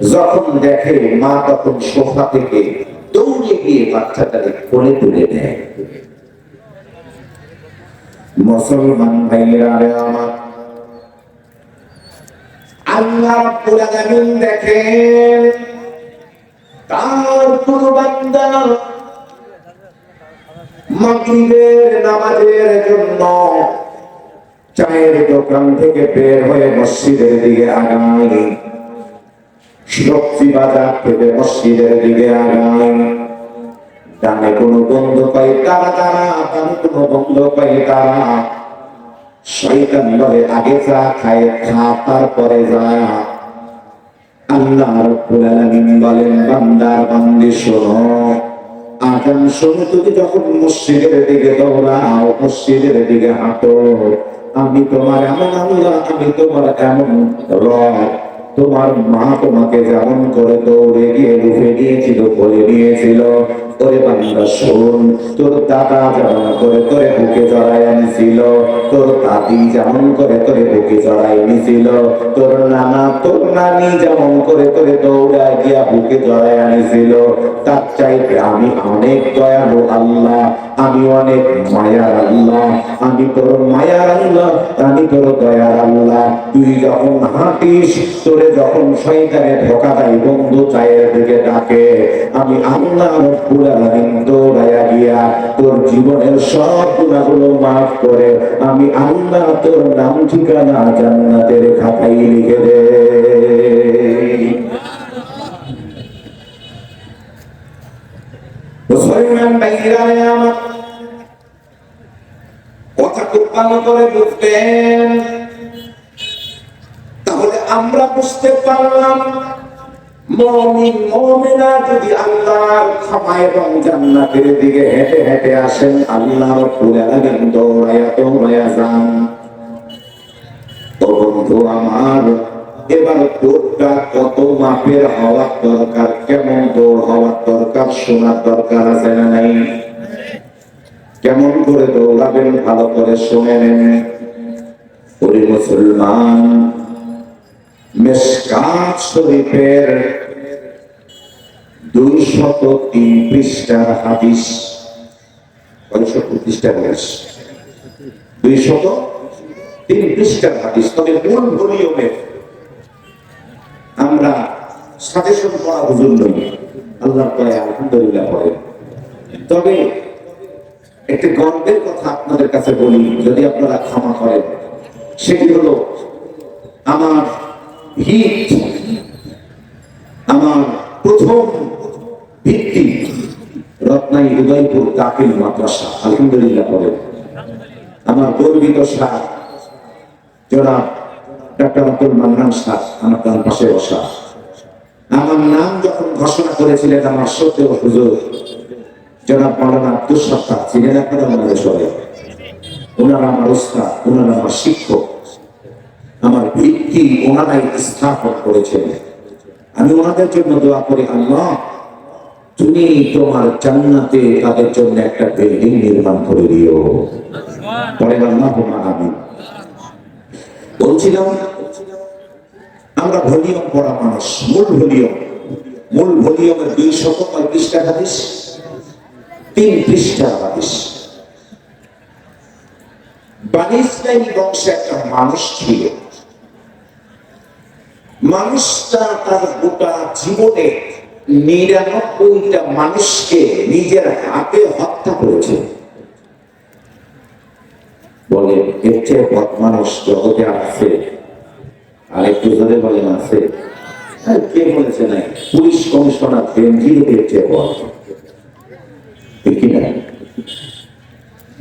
যখন দেখে মা তখন সোফা থেকে দৌড়ে গিয়ে বাচ্চাটাকে কোলে তুলে নেয় মুসলমান ভাইরা রে আমার, আল্লাহ দেখেন, তার জন্য দোকান থেকে বের হয়ে মসজিদের দিকে সবজি বাজার থেকে মসজিদের দিকে আগায়। ডানে কোনো বন্ধ পাই তারা তারা। ডানে কোনো বন্ধ পাই তারা। শয়তান বলে, আগে যা খায়, খা, তারপরে যা। আল্লাহ রাব্বুল বলেন বান্দার বান্দি, শোনো। আগাম শোনো, তুমি যখন মসজিদের দিকে দৌড়াও, মসজিদের দিকে হাঁটো, আমি তোমার এমন আল্লাহ, আমি তোমার এমন রব। তোমার মা তোমাকে যেমন করে দৌড়ে গিয়ে রুখে গিয়েছিল বলে নিয়েছিল। তোরে বান্দা শোন। তোর দাদা যেমন করে তোরে বুকে জড়াই আনিছিল, তোর দাদি যেমন করে তোরে বুকে জড়াই নিছিল তোর নানা, তোর নানি যেমন করে তোরে দৌড়ায় গিয়া বুকে জড়াই আনিছিল। তার চাইতে আমি অনেক দয়ালু আল্লাহ, আমি অনেক মায়ার আল্লাহ, আমি তোর মায়ার আল্লাহ, আমি তোর দয়ার আল্লাহ। তুই যখন হাঁটিস, তোরে যখন শয়তানে ঢোকা দেয়, বন্ধু চায়ের দিকে ডাকে, আমি আল্লাহ রব্বুল তোর জীবনের সব গুণাগুলো মাফ করে আমি আল্লাহ তোর নাম ঠিকানা জান্নাতের খাতায় লিখে দে। তাহলে আমরা বুঝতে পারলাম মমিন মমিনা যদি আল্লাহর ক্ষমা এবং জান্নাতের দিকে হেঁটে হেঁটে আসেন আল্লাহ রব্বুল আলামিন দৌড়ায়া দৌড়ায়া যান। ও বন্ধু আমার, এবার দৌড়টা কত মাপের হওয়ার দরকার, কেমন দৌড় হওয়ার দরকার, শোনার দরকার আছে না নাই? কেমন করে দৌড়াবেন, ভালো করে শুনে নেন। মুসলমান মেসকাত শরীফের দুই শত তিন পৃষ্ঠার হাদিস পৃষ্ঠার হাদিস। দুই শত তিন পৃষ্ঠার হাদিস। তবে মূল ভলিউমের আমরা সাজেশন করা হুজুর আল্লাহ পরে আলহামদুলিল্লাহ পরে তবে একটি গর্বের কথা আপনাদের কাছে বলি, যদি আপনারা ক্ষমা করেন, সেটি হলো আমার ভিত আমার প্রথম ভিত্তি রত্নাই উদয়পুর কাকিল মাদ্রাসা, আলহামদুলিল্লাহ বলে আমার গর্বিত সার জনাব ডক্টর আব্দুল মান্নান সার আমার তার পাশে বসা। আমার নাম যখন ঘোষণা করেছিলেন আমার সত্য হুজুর, জনাব মাওলানা আব্দুল সত্তার ছিলেন আপনারা আমাদের সবাই। ওনারা আমার উস্তাদ, ওনারা আমার শিক্ষক। আমার ভিত্তি ওনারাই স্থাপন করেছেন। আমি ওনাদের জন্য দোয়া করি, আল্লাহ তুমি তোমার জান্নাতে তাদের জন্য একটা বিল্ডিং নির্মাণ করে দিও। পরে আল্লাহ আমি বলছিলাম, আমরা ভলিউম পড়া মানুষ, মূল ভলিউম। মূল ভলিউমের দুই শত পঁয়ত্রিশটা হাদিস? তিন পৃষ্ঠা হাদিস। বানি বংশে একটা মানুষ ছিল। মানুষটা তার গোটা জীবনে নিরানব্বইটা মানুষকে নিজের হাতে হত্যা করেছে। বলে, এর চেয়ে পথ মানুষ জগতে আছে। আর একটু ধরে বলেন, আছে। আর কে বলেছে নাই? পুলিশ কমিশনার বেঞ্জির এর চেয়ে ঠিক কিনা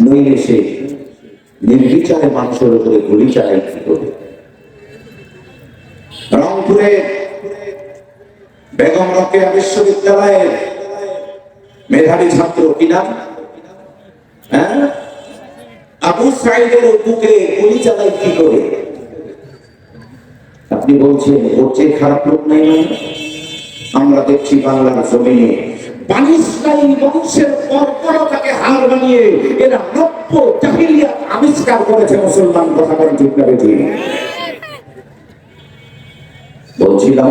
নইলে সে নির্বিচারে মানুষের উপরে গুলি চালাই কি করে? রংপুরে বেগম রকেয়া বিশ্ববিদ্যালয়ের মেধাবী ছাত্র কি নাম? হ্যাঁ? আবু সাইদের বুকে গুলি চালাই কি করে? আপনি বলছেন, ওর চেয়ে খারাপ লোক নাই মানে? আমরা দেখছি বাংলার জমিনে বংশের পরপরতাকে হার বানিয়ে এরা নব্য জাহিলিয়াত আবিষ্কার করেছে মুসলমান কথা বলছিলাম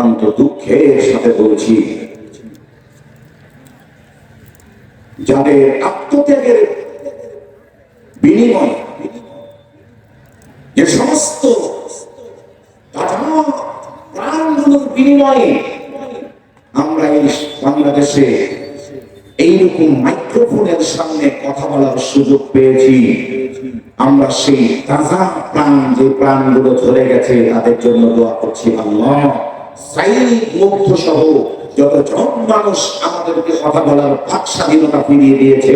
অত্যন্ত দুঃখের সাথে বলছি, যাদের আত্মত্যাগের বিনিময় যে সমস্ত বিনিময়ে আমরা এই বাংলাদেশে এইরকম মাইক্রোফোনের সামনে কথা বলার সুযোগ পেয়েছি। আমরা সেই তাজা প্রাণ, যে প্রাণগুলো ধরে গেছে, তাদের জন্য দোয়া করছি আল্লাহ। মানুষ আমাদেরকে কথা বলার বাক স্বাধীনতা ফিরিয়ে দিয়েছে,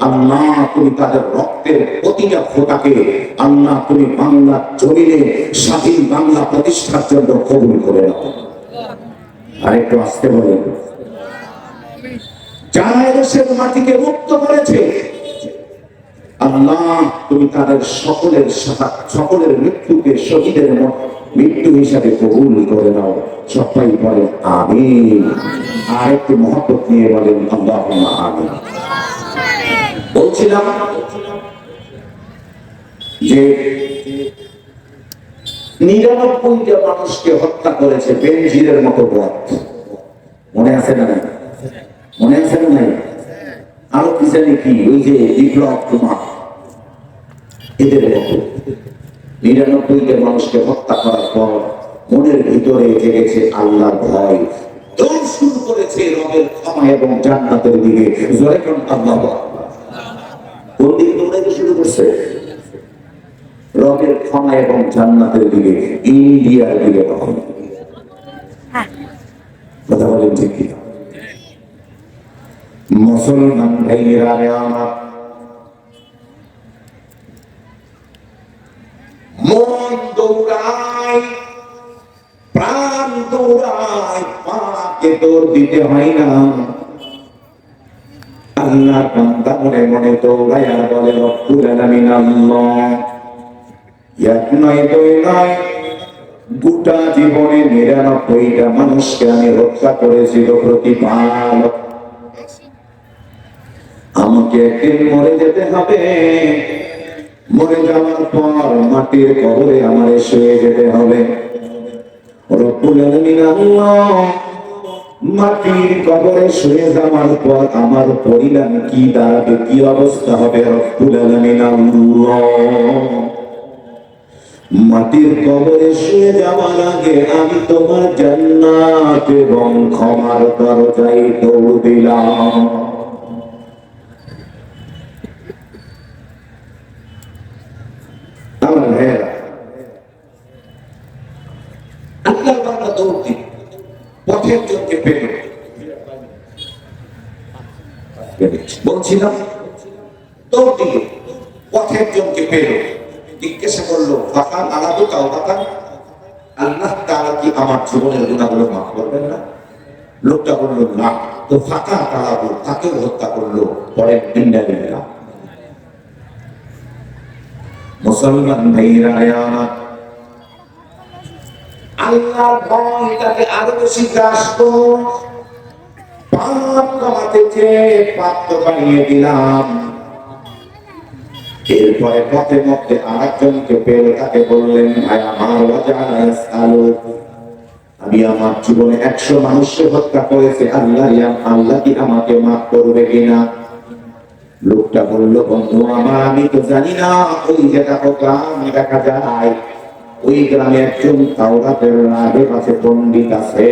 আল্লাহ তুমি তাদের রক্তের প্রতিটা ফোটাকে, আল্লাহ তুমি জমিনে স্বাধীন বাংলা প্রতিষ্ঠার জন্য কবুল করে নাও। আরেকটু আসতে বলেন। যারা এদেশের মাটিকে মুক্ত করেছে আল্লাহ, তুমি তাদের সকলের সকলের মৃত্যুকে শহীদের মৃত্যু হিসাবে কবুল করে নাও। সবাই বলেন আমিন। আর একটু নিয়ে বলেন আল্লাহ আমিন। বলছিলাম যে নিরানব্বইটা মানুষকে হত্যা করেছে বেনজিরের মতো পথ মনে আছে না মনে আছে না নাই? আরও জানি কি, ওই যে বিপ্লব কুমার, এদের মতো। নিরানব্বইটা মানুষকে হত্যা করার পর মনের ভিতরে জেগেছে আল্লাহর ভয়। শুরু করেছে রবের ক্ষমা এবং জান্নাতের দিকে। জোরে কোন আল্লাহ কোন দিকে শুরু করছে? রবের ক্ষমা এবং জান্নাতের দিকে, ইন্ডিয়ার দিকে। তখন কথা বলেন ঠিক কি মুসলমান মন দৌড়ায়, প্রাণ দৌড়ায় পাকে দৌড় দিতে হয় না। আল্লাহ মনে মনে বলে এক নয়, দুই নয়, গোটা জীবনে নিরানব্বইটা মানুষকে আমি রক্ষা করেছিল প্রতিপালক। আমাকে একদিন মরে যেতে হবে। মরে যাওয়ার পর মাটির কবরে আমার শুয়ে যেতে হবে। মাটির কবরে শুয়ে যাওয়ার পর আমার পরিণাম কি দাঁড়াবে, কি অবস্থা হবে? রব্বুল মাটির কবরে শুয়ে যাওয়ার আগে আমি তোমার জান্নাত এবং ক্ষমার দরজায় দৌড় দিলাম আমার ভাইয়েরা আল্লাহ বান্দা দৌড় দিল পথের জনকে পেল বলছিলাম দৌড় দিল পথের জনকে পেল। জিজ্ঞাসা করল ফাঁকা আলাদু তাও ফাঁকা আল্লাহ তাআলা কি আমার জীবনের গুণাগুলো মাফ করবেন না? লোকটা বলল, না, তো ফাঁকা তালাবু, তাকেও হত্যা করল পরে ইন্ডিয়া মুসলমান ভাইরা আল্লাহর ভয় তাকে আরও বেশি গ্রাস করো। পাপ চেয়ে পাপ বানিয়ে দিলাম। এরপরে পথে মধ্যে আর একজনকে পেল তাকে বললেন, ভাই, আমার আমি আমার জীবনে একশো মানুষকে হত্যা করেছে। আল্লাহ আল্লাহ কি আমাকে মাফ করবে কিনা লোকটা বলল, বন্ধু, আমার, আমি তো জানি না, ওই যেটা গ্রাম, দেখা যায়, ওই গ্রামে একজন তাওরাতের রাহেব আছে পণ্ডিত আছে।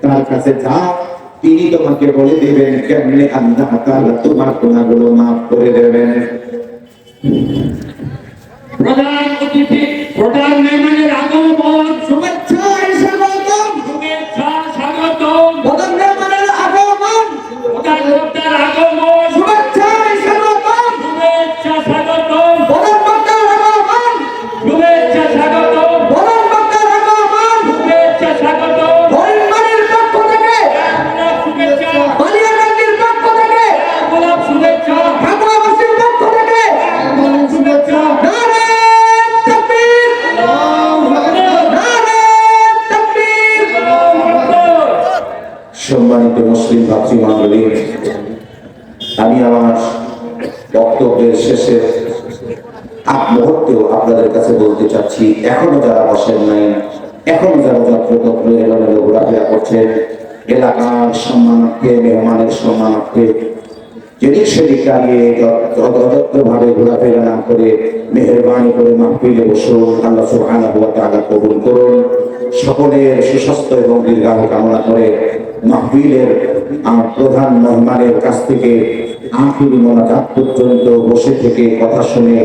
তার কাছে যাও তিনি তোমাকে বলে দেবেন, কেমনে আল্লাহ তাআলা তোমার গুনাহগুলো maaf করে দেবেন? প্রধান অতিথি, প্রধান এখনও যারা যত্রতত্র এলোমেলো ঘোরাফেরা করছে, এলাকার সম্মানার্থে, মেহমানের সম্মানার্থে, যদি সেদিক দাঁড়িয়ে ঘোরাফেরা না করে, মেহরবানি করে মাহফিলে বসুন, আল্লাহ কবুল করুন। সকলের সুস্বাস্থ্য এবং দীর্ঘায়ু কামনা করে মাহফিলের প্রধান মেহমানের কাছ থেকে আখিরি মোনাজাত পর্যন্ত বসে থেকে কথা শুনে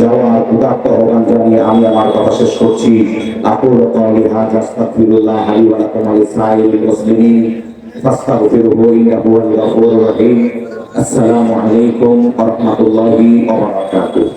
যাওয়ার উদাত্ত আহ্বান জানিয়ে আমি আমার কথা শেষ করছি। আকুল কওলি হাযা আস্তাগফিরুল্লাহ ইন্নাহু আসসালামু আলাইকুম ওয়া রাহমাতুল্লাহি ওয়া বারাকাতুহু।